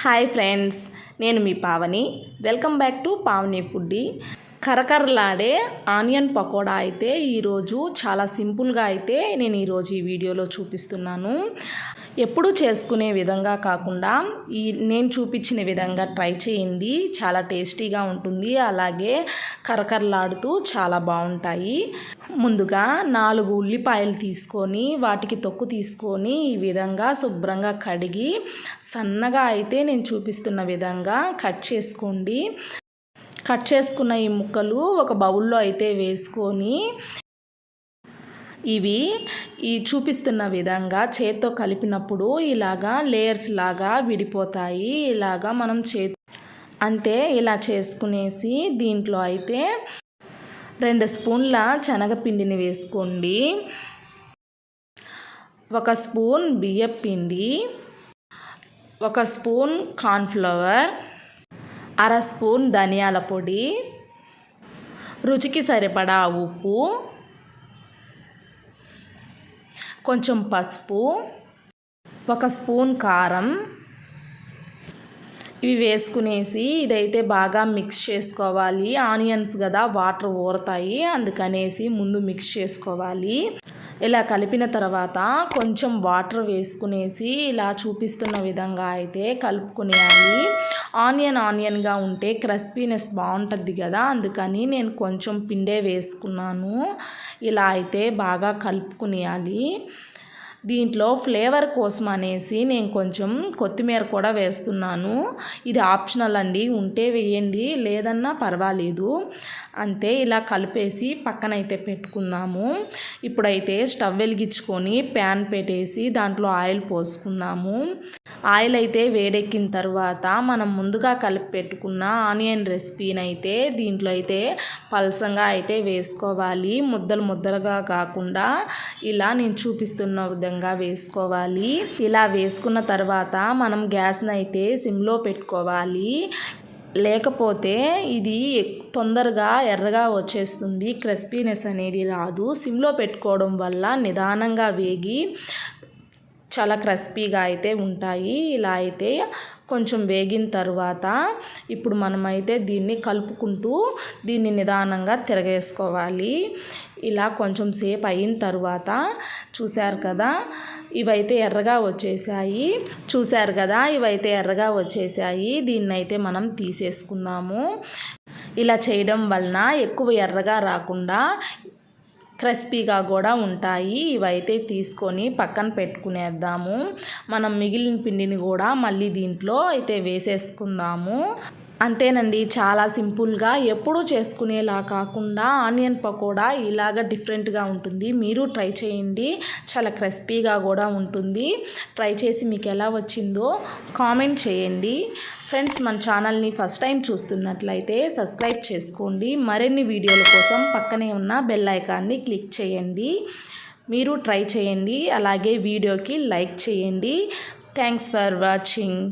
Hi friends నేను మీ Pavani. Welcome back to Pavani foodie. కరకరలాడే onion pakoda అయితే ఈరోజు చాలా సింపుల్గా అయితే నేను ఈరోజు ఈ వీడియోలో చూపిస్తున్నాను. ఎప్పుడు చేసుకునే విధంగా కాకుండా ఈ నేను చూపించిన విధంగా ట్రై చేయండి. చాలా టేస్టీగా ఉంటుంది. అలాగే కరకరలాడుతూ చాలా బాగుంటాయి. ముందుగా నాలుగు ఉల్లిపాయలు తీసుకొని వాటికి తొక్కు తీసుకొని ఈ విధంగా శుభ్రంగా కడిగి సన్నగా అయితే నేను చూపిస్తున్న విధంగా కట్ చేసుకోండి. కట్ చేసుకున్న ఈ ముక్కలు ఒక బౌల్లో అయితే వేసుకొని ఇవి ఈ చూపిస్తున్న విధంగా చేత్తో కలిపినప్పుడు ఇలాగా లేయర్స్ లాగా విడిపోతాయి. ఇలాగా మనం చే అంతే ఇలా చేసుకునేసి దీంట్లో అయితే రెండు స్పూన్ల శనగపిండిని వేసుకోండి. ఒక స్పూన్ బియ్యం పిండి ఒక స్పూన్ కార్న్ఫ్లవర్ అర స్పూన్ ధనియాల పొడి. రుచికి సరిపడా ఉప్పు. కొంచెం పసుపు. ఒక స్పూన్ కారం. ఇవి వేసుకునేసి ఇదైతే బాగా మిక్స్ చేసుకోవాలి. ఆనియన్స్ కదా వాటర్ ఊరతాయి. అందుకనేసి ముందు మిక్స్ చేసుకోవాలి. ఇలా కలిపిన తర్వాత కొంచెం వాటర్ వేసుకునేసి ఇలా చూపిస్తున్న విధంగా అయితే కలుపుకునేయాలి. ఆనియన్ ఆనియన్గా ఉంటే క్రస్పీనెస్ బాగుంటుంది కదా అందుకని నేను కొంచెం పిండే వేసుకున్నాను. ఇలా అయితే బాగా కలుపుకునేయాలి. దీంట్లో ఫ్లేవర్ కోసం అనేసి నేను కొంచెం కొత్తిమీర కూడా వేస్తున్నాను. ఇది ఆప్షనల్ అండి. ఉంటే వేయండి. లేదన్నా పర్వాలేదు. అంతే ఇలా కలిపేసి పక్కనైతే పెట్టుకుందాము. ఇప్పుడైతే స్టవ్ వెలిగించుకొని ప్యాన్ పెట్టేసి దాంట్లో ఆయిల్ పోసుకుందాము. ఆయిల్ అయితే వేడెక్కిన తర్వాత మనం ముందుగా కలిపి పెట్టుకున్న ఆనియన్ రెసిపీని అయితే దీంట్లో అయితే పలసంగా అయితే వేసుకోవాలి. ముద్దలు ముద్దలుగా కాకుండా ఇలా నేను చూపిస్తున్న విధంగా వేసుకోవాలి. ఇలా వేసుకున్న తర్వాత మనం గ్యాస్ని అయితే సిమ్లో పెట్టుకోవాలి. లేకపోతే ఇది తొందరగా ఎర్రగా వచ్చేస్తుంది. క్రిస్పీనెస్ అనేది రాదు. సిమ్లో పెట్టుకోవడం వల్ల నిదానంగా వేగి చాలా క్రస్పీగా అయితే ఉంటాయి. ఇలా అయితే కొంచెం వేగిన తర్వాత ఇప్పుడు మనమైతే దీన్ని కలుపుకుంటూ దీన్ని నిదానంగా తిరగేసుకోవాలి. ఇలా కొంచెం సేపు అయిన తర్వాత చూశారు కదా ఇవైతే ఎర్రగా వచ్చేసాయి. చూశారు కదా ఇవైతే ఎర్రగా వచ్చేసాయి. దీన్నైతే మనం తీసేసుకుందాము. ఇలా చేయడం వలన ఎక్కువ ఎర్రగా రాకుండా క్రిస్పీగా కూడా ఉంటాయి. ఇవైతే తీసుకొని పక్కన పెట్టుకునేద్దాము. మనం మిగిలిన పిండిని కూడా మళ్ళీ దీంట్లో అయితే వేసేసుకుందాము. అంతేనండి చాలా సింపుల్గా ఎప్పుడూ చేసుకునేలా కాకుండా ఆనియన్ పకోడా ఇలాగ డిఫరెంట్గా ఉంటుంది. మీరు ట్రై చేయండి చాలా క్రిస్పీగా కూడా ఉంటుంది. ట్రై చేసి మీకు ఎలా వచ్చిందో కామెంట్ చేయండి. ఫ్రెండ్స్ మన ఛానల్ని ఫస్ట్ టైం చూస్తున్నట్లయితే సబ్స్క్రైబ్ చేసుకోండి. మరిన్ని వీడియోల కోసం పక్కనే ఉన్న బెల్ ఐకాన్ని క్లిక్ చేయండి. మీరు ట్రై చేయండి అలాగే వీడియోకి లైక్ చేయండి. Thanks for watching.